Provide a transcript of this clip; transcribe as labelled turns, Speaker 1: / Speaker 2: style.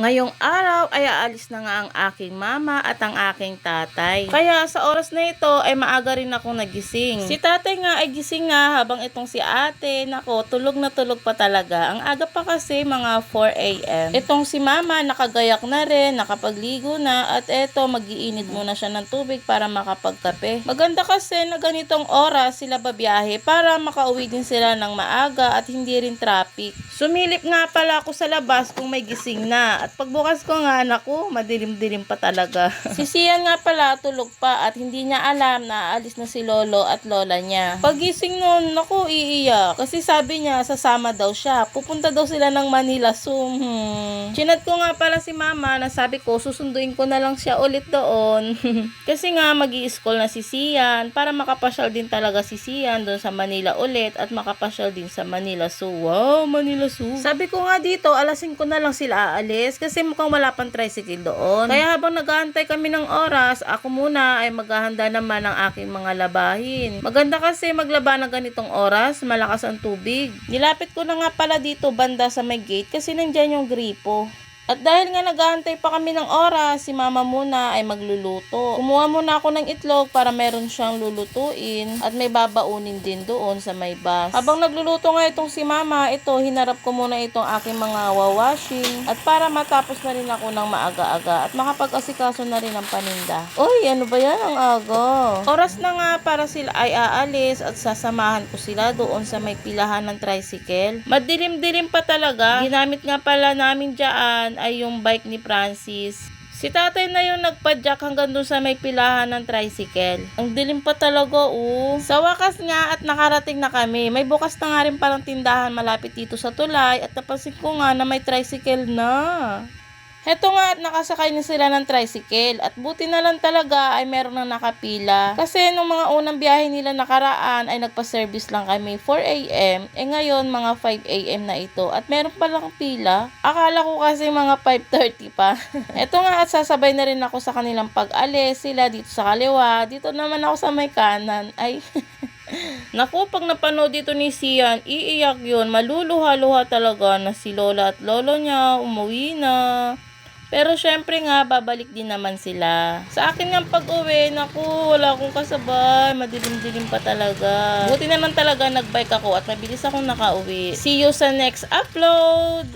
Speaker 1: Ngayong araw ay aalis na nga ang aking mama at ang aking tatay. Kaya sa oras na ito ay maaga rin akong nagising. Si tatay nga ay gising nga habang itong si ate, nako, tulog na tulog pa talaga. Ang aga pa kasi mga 4 a.m. Itong si mama nakagayak na rin, nakapagligo na at eto magiinit muna siya ng tubig para makapagkape. Maganda kasi na ganitong oras sila babiyahe para makauwi din sila ng maaga at hindi rin traffic. Sumilip nga pala ako sa labas kung may gising na at pagbukas ko nga naku, madilim-dilim pa talaga. si Sian nga pala tulog pa at hindi niya alam na aalis na si lolo at lola niya. Pagising nun, naku, iiyak. Kasi sabi niya, sasama daw siya. Pupunta daw sila ng Manila soon. Hmm. Chinat ko nga pala si mama na sabi ko, susunduin ko na lang siya ulit doon. Kasi nga, mag school na si Sian para makapasyal din talaga si Sian doon sa Manila ulit at makapasyal din sa Manila Zoo. Wow, Manila Zoo. Sabi ko nga dito, alas 5 na lang sila aalis kasi mukhang wala pang tricycle doon. Kaya habang nag-aantay kami ng oras, ako muna ay maghahanda naman ng aking mga labahin. Maganda kasi maglaba ng ganitong oras, malakas ang tubig. Nilapit ko na nga pala dito banda sa may gate kasi nandyan yung gripo. At dahil nga nag-aantay pa kami ng oras, si mama muna ay magluluto. Kumuha muna ako ng itlog para meron siyang lulutuin at may babaunin din doon sa may bus. Habang nagluluto nga itong si mama, ito, hinarap ko muna itong aking mga wawashing at para matapos na rin ako ng maaga-aga at makapag-asikaso na rin ang paninda. Uy, ano ba yan ang aga? Oras na nga para sila ay aalis at sasamahan ko sila doon sa may pilahan ng tricycle. Madilim-dilim pa talaga. Ginamit nga pala namin dyan ay yung bike ni Francis. Si tatay na yung nagpadyak hanggang doon sa may pilahan ng tricycle. Ang dilim pa talaga, oh. Sa wakas nga at nakarating na kami. May bukas na nga rin palang tindahan malapit dito sa tulay at napansin ko nga na may tricycle na. Heto nga at nakasakay na sila ng tricycle at buti na lang talaga ay meron nang nakapila. Kasi nung mga unang biyahe nila nakaraan ay nagpa-service lang kami 4 a.m. Eh ngayon mga 5 a.m. na ito at meron pa lang pila. Akala ko kasi mga 5.30 pa. Heto nga at sasabay na rin ako sa kanilang pag-alis. Sila dito sa kaliwa. Dito naman ako sa may kanan. Ay... Naku, pag napanood dito ni Sian, iiyak yun. Maluluha-luha talaga na si Lola at Lolo niya umuwi na. Pero syempre nga, babalik din naman sila. Sa akin nga pag-uwi, naku, wala akong kasabay. Madilim-dilim pa talaga. Buti naman talaga nagbike ako at mabilis akong nakauwi. See you sa next upload!